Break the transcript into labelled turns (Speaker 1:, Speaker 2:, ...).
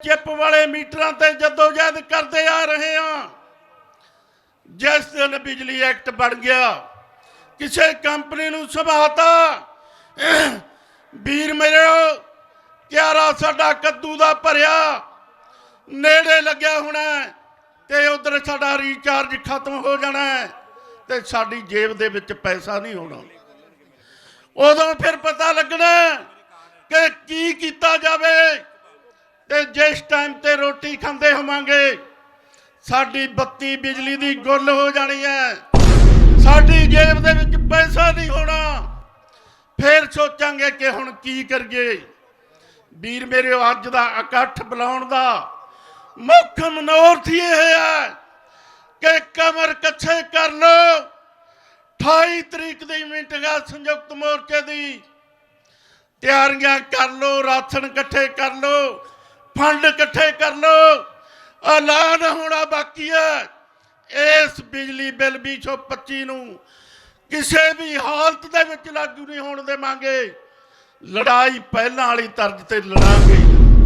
Speaker 1: Chip ਵਾਲੇ ਮੀਟਰਾਂ ਤੇ ਜਦੋਜਹਿਦ ਕਰਦੇ ਆ ਰਹੇ ਹਾਂ ਜਿਸ ਦਿਨ ਬਿਜਲੀ ਐਕਟ ਬਣ ਗਿਆ, ਕਿਸੇ ਕੰਪਨੀ ਨੂੰ ਸੁਭਾਤਾ ਵੀਰ ਮੇਰੇ, ਕਿਆਰਾ ਸਾਡਾ ਕੱਦੂ ਦਾ ਭਰਿਆ। ਨੇੜੇ ਲੱਗਿਆ ਹੋਣਾ ਤੇ ਉਧਰ ਸਾਡਾ ਰੀਚਾਰਜ ਖਤਮ ਹੋ ਜਾਣਾ ਤੇ ਸਾਡੀ ਜੇਬ ਦੇ ਵਿੱਚ ਪੈਸਾ ਨਹੀਂ ਹੋਣਾ। ਉਦੋਂ ਫਿਰ ਪਤਾ ਲੱਗਣਾ ਕਿ ਕੀ ਕੀਤਾ ਜਾਵੇ ਜਿਸ ਟਾਈਮ ਤੇ ਰੋਟੀ ਖਾਂਦੇ ਹੋਵਾਂਗੇ, ਸਾਡੀ ਬੱਤੀ ਬਿਜਲੀ ਦੀ ਗੁੱਲ ਹੋ ਜਾਣੀ ਹੈ। ਸਾਡੀ ਜੇਬ ਦੇ ਵਿੱਚ ਪੈਸਾ ਨਹੀਂ ਹੋਣਾ। ਫਿਰ ਸੋਚਾਂਗੇ ਕਿ ਹੁਣ ਕੀ ਕਰੀਏ। ਵੀਰ ਮੇਰੇ, ਅੱਜ ਦਾ ਇਕੱਠ ਬੁਲਾਉਣ ਦਾ ਮੁੱਖ ਮਨੋਰਥ ਇਹ ਹੈ ਕਿ ਕਮਰ ਕੱਛੇ ਕਰ ਲੋ 28 ਤਰੀਕ ਦੀ ਮੀਟਿੰਗ ਆ ਸੰਯੁਕਤ ਮੋਰਚੇ ਦੀ। ਤਿਆਰੀਆਂ ਕਰ ਲੋ ਰਾਸ਼ਨ ਇਕੱਠੇ ਕਰ ਲੋ ਫੰਡ ਇਕੱਠੇ ਕਰ ਲੋ ਐਲਾਨ ਹੋਣਾ ਬਾਕੀ ਹੈ। ਇਸ ਬਿਜਲੀ ਬਿੱਲ 225 ਨੂੰ ਕਿਸੇ ਵੀ ਹਾਲਤ ਦੇ ਵਿੱਚ ਲਾਗੂ ਨਹੀਂ ਹੋਣ ਦੇਵਾਂਗੇ। ਲੜਾਈ ਪਹਿਲਾਂ ਵਾਲੀ ਤਰਜ਼ ਤੇ ਲੜਾਂਗੇ।